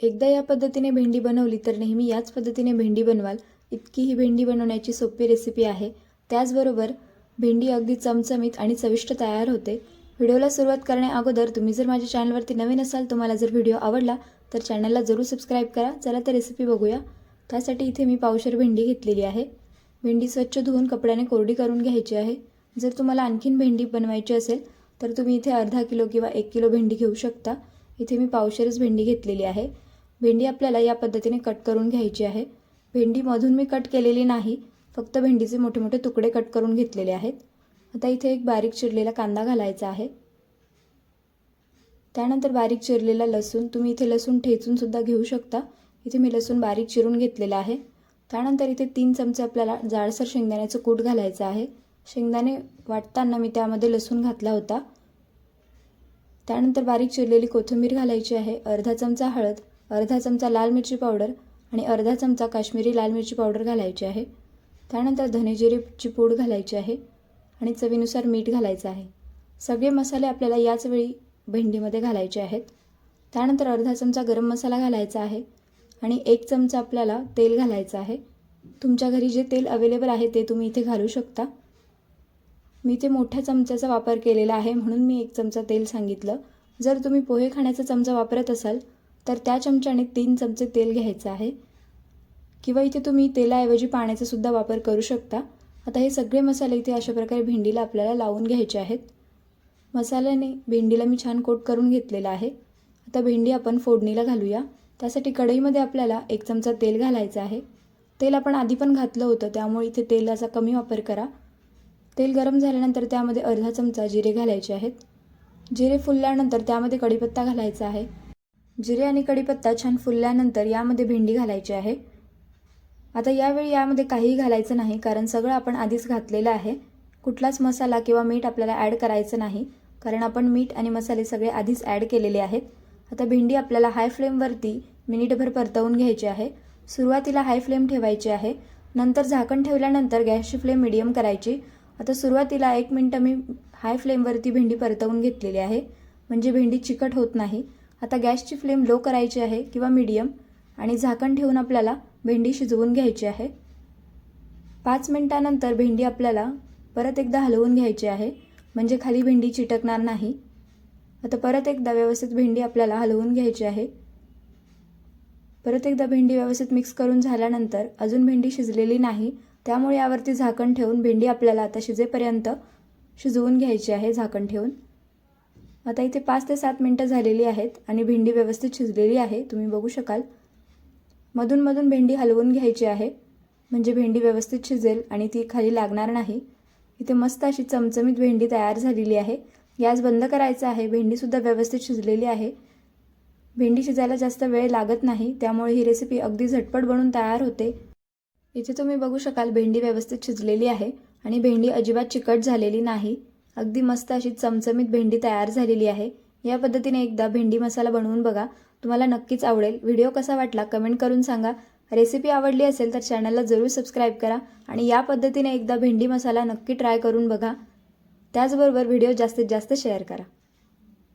एकदा या पद्धतीने भेंडी बनवली तर नेहमी याच पद्धतीने भेंडी बनवाल. इतकी ही भेंडी बनवण्याची सोपी रेसिपी आहे. त्याचबरोबर भेंडी अगदी चमचमीत आणि चविष्ट तयार होते. व्हिडिओला सुरुवात करण्या अगोदर तुम्ही जर माझ्या चॅनलवरती नवीन असाल तुम्हाला जर व्हिडिओ आवडला तर चॅनलला जरूर सबस्क्राईब करा. चला तर रेसिपी बघूया. त्यासाठी इथे मी पावशर भेंडी घेतलेली आहे. भेंडी स्वच्छ धुवून कपड्याने कोरडी करून घ्यायची आहे. जर तुम्हाला आणखीन भेंडी बनवायची असेल तर तुम्ही इथे अर्धा किलो किंवा एक किलो भेंडी घेऊ शकता. इथे मी पावशरच भेंडी घेतलेली आहे. भेंडी आपल्याला या पद्धतीने कट करून घ्यायची आहे. भेंडीमधून मी कट केलेली नाही फक्त भेंडीचे मोठे मोठे तुकडे कट करून घेतलेले आहेत. आता इथे एक बारीक चिरलेला कांदा घालायचा आहे. त्यानंतर बारीक चिरलेला लसूण तुम्ही इथे लसूण ठेचूनसुद्धा घेऊ शकता. इथे मी लसूण बारीक चिरून घेतलेला आहे. त्यानंतर इथे तीन चमचे आपल्याला जाडसर शेंगदाण्याचं कूट घालायचं आहे. शेंगदाणे वाटताना मी त्यामध्ये लसूण घातला होता. त्यानंतर बारीक चिरलेली कोथिंबीर घालायची आहे. अर्धा चमचा हळद अर्धा चमचा लाल मिरची पावडर आणि अर्धा चमचा काश्मीरी लाल मिरची पावडर घालायची आहे. त्यानंतर धनेजिरीची पूड घालायची आहे आणि चवीनुसार मीठ घालायचं आहे. सगळे मसाले आपल्याला याच वेळी भेंडीमध्ये घालायचे आहेत. त्यानंतर अर्धा चमचा गरम मसाला घालायचा आहे आणि एक चमचा आपल्याला तेल घालायचं आहे. तुमच्या घरी जे तेल अवेलेबल आहे ते तुम्ही इथे घालू शकता. मी इथे मोठ्या चमच्याचा वापर केलेला आहे म्हणून मी एक चमचा तेल सांगितलं. जर तुम्ही पोहे खाण्याचा चमचा वापरत असाल तर त्या चमच्याने तीन चमचे तेल घ्यायचं आहे. किंवा इथे तुम्ही तेलाऐवजी पाण्याचा सुद्धा वापर करू शकता. आता हे सगळे मसाले इथे अशा प्रकारे भेंडीला आपल्याला लावून घ्यायचे आहेत. मसाल्याने भेंडीला मी छान कोट करून घेतलेला आहे. आता भेंडी आपण फोडणीला घालूया. त्यासाठी कढईमध्ये आपल्याला एक चमचा तेल घालायचं आहे. तेल आपण आधी पण घातलं होतं त्यामुळे इथे तेलाचा कमी वापर करा. तेल गरम झाल्यानंतर त्यामध्ये अर्धा चमचा जिरे घालायचे आहेत. जिरे फुलल्यानंतर त्यामध्ये कढीपत्ता घालायचा आहे. जिरे आणि कढीपत्ता छान फुलल्यानंतर यामध्ये भेंडी घालायची आहे. आता यावेळी यामध्ये काहीही घालायचं नाही कारण सगळं आपण आधीच घातलेलं आहे. कुठलाच मसाला किंवा मीठ आपल्याला ॲड करायचं नाही कारण आपण मीठ आणि मसाले सगळे आधीच ॲड केलेले आहेत. आता भेंडी आपल्याला हाय फ्लेमवरती मिनिटभर परतवून घ्यायची आहे. सुरुवातीला हाय फ्लेम ठेवायची आहे. नंतर झाकण ठेवल्यानंतर गॅसची फ्लेम मिडियम करायची. आता सुरुवातीला एक मिनटं मी हाय फ्लेमवरती भेंडी परतवून घेतलेली आहे. म्हणजे भेंडी चिकट होत नाही. आता गॅसची फ्लेम लो करायची आहे किंवा मीडियम आणि झाकण ठेवून आपल्याला भेंडी शिजवून घ्यायची आहे. पाच मिनटानंतर भेंडी आपल्याला परत एकदा हलवून घ्यायची आहे. म्हणजे खाली भेंडी चिटकणार नाही. आता परत एकदा व्यवस्थित भेंडी आपल्याला हलवून घ्यायची आहे. परत एकदा भेंडी व्यवस्थित मिक्स करून झाल्यानंतर अजून भेंडी शिजलेली नाही. त्यामुळे यावरती झाकण ठेवून भेंडी आपल्याला आता शिजेपर्यंत शिजवून घ्यायची आहे झाकण ठेवून. आता इथे पाच ते सात मिनटं झालेली आहेत आणि भेंडी व्यवस्थित शिजलेली आहे तुम्ही बघू शकाल. मधून मधून भेंडी हलवून घ्यायची आहे म्हणजे भेंडी व्यवस्थित शिजेल आणि ती खाली लागणार नाही. इथे मस्त अशी चमचमीत भेंडी तयार झालेली आहे. गॅस बंद करायचा आहे भेंडीसुद्धा व्यवस्थित शिजलेली आहे. भेंडी शिजायला जास्त वेळ लागत नाही त्यामुळे ही रेसिपी अगदी झटपट बनून तयार होते. इथे तुम्ही बघू शकाल भेंडी व्यवस्थित शिजलेली आहे आणि भेंडी अजिबात चिकट झालेली नाही. अगदी मस्त अशी चमचमीत भेंडी तयार झालेली आहे. या पद्धतीने एकदा भेंडी मसाला बनवून बघा. तुम्हाला नक्कीच आवडेल. व्हिडिओ कसा वाटला कमेंट करून सांगा. रेसिपी आवडली असेल तर चॅनलला जरूर सबस्क्राईब करा आणि या पद्धतीने एकदा भेंडी मसाला नक्की ट्राय करून बघा. त्याचबरोबर व्हिडिओ जास्तीत जास्त शेअर करा.